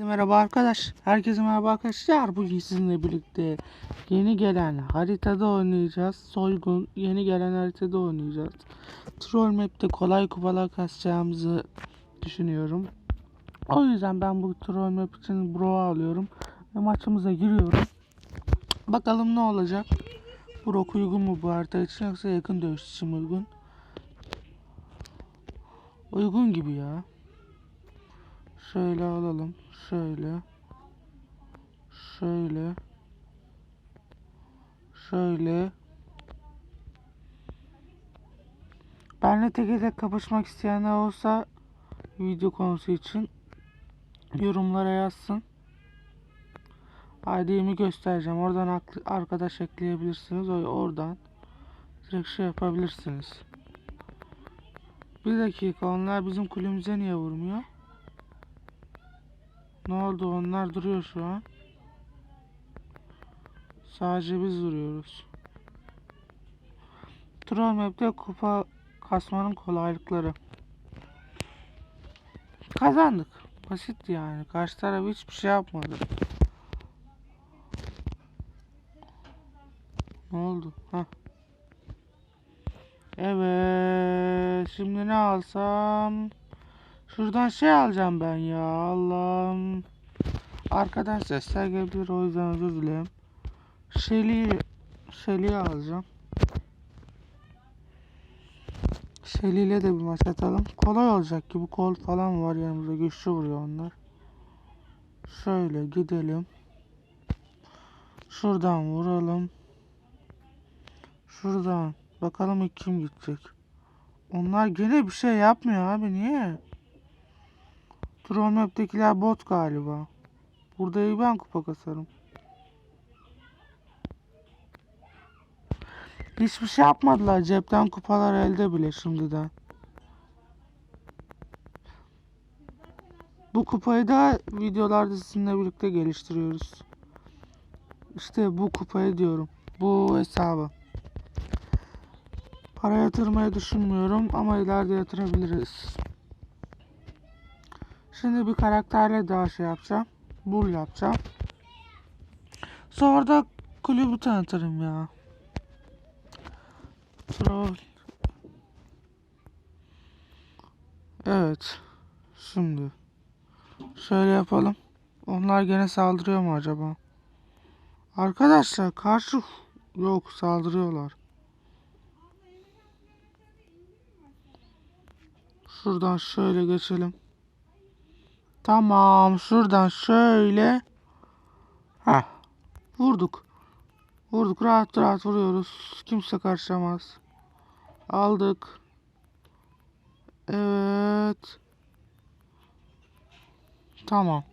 Herkese merhaba arkadaş. Herkese merhaba arkadaşlar. Bugün sizinle birlikte yeni gelen haritada oynayacağız. Soygun yeni gelen haritada oynayacağız. Troll Map'te kolay kupalar kasacağımızı düşünüyorum. O yüzden ben bu Troll Map için bro alıyorum. Ve maçımıza giriyorum. Bakalım ne olacak. Brock uygun mu bu harita için yoksa yakın dövüş için uygun? Uygun gibi ya. Şöyle alalım. Şöyle. Şöyle. Şöyle. Benle tek tek kapışmak isteyenler olsa video konusu için yorumlara yazsın. ID'mi göstereceğim. Oradan arkadaş ekleyebilirsiniz. Oradan direkt şey yapabilirsiniz. Bir dakika onlar bizim kulübümüze niye vurmuyor? Ne oldu? Onlar duruyor şu an. Sadece biz duruyoruz. Troll Map'te kupa kasmanın kolaylıkları. Kazandık. Basit yani. Karşı taraf hiçbir şey yapmadı. Ne oldu? Hah. Evet. Şimdi ne alsam? Şuradan şey alacağım ben ya. Allah'ım. Arkadan sesler gelebilir. O yüzden özür dilerim. Shelly, Shelly'yi alacağım. Shelly ile de bir maç atalım. Kolay olacak ki bu kol falan var yanımızda. Güçlü vuruyor onlar. Şöyle gidelim. Şuradan vuralım. Şuradan. Bakalım ilk kim gidecek. Onlar gene bir şey yapmıyor abi. Niye? Troll Map'tekiler bot galiba. Burada iyi ben kupa kasarım. Hiçbir şey yapmadılar. Cepten kupalar elde bile şimdiden. Bu kupayı da videolarda sizinle birlikte geliştiriyoruz. İşte bu kupayı diyorum. Bu hesabı. Para yatırmayı düşünmüyorum ama ileride yatırabiliriz. Şimdi bir karakterle daha şey yapacağım. Bull yapacağım. Sonra da kulübü tanıtırım ya. Troll. Evet. Şimdi. Şöyle yapalım. Onlar gene saldırıyor mu acaba? Arkadaşlar karşı yok saldırıyorlar. Şuradan şöyle geçelim. Tamam şuradan şöyle. Heh. Vurduk. Vurduk rahat rahat vuruyoruz. Kimse karışamaz. Aldık. Evet. Tamam.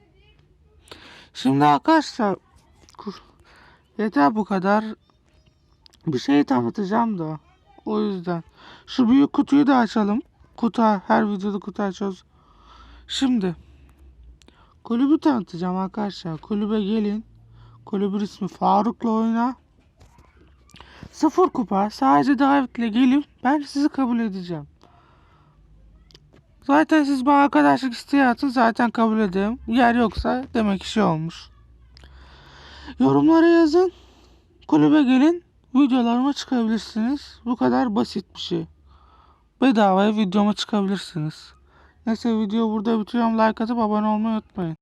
Şimdi arkadaşlar yeter bu kadar. Bir şey tanıtacağım da. O yüzden. Şu büyük kutuyu da açalım. Kutu her videoda kutu açıyoruz. Şimdi kulübü tanıtacağım arkadaşlar. Kulübe gelin. Kulübün ismi Faruk'la oyna. Sıfır kupa. Sadece davetle gelip ben sizi kabul edeceğim. Zaten siz bana arkadaşlık isteği atın. Zaten kabul ederim. Yer yoksa demek ki şey olmuş. Yorumlara yazın. Kulübe gelin. Videolarıma çıkabilirsiniz. Bu kadar basit bir şey. Bedavaya videoma çıkabilirsiniz. Neyse video burada bitiriyorum. Like atıp abone olmayı unutmayın.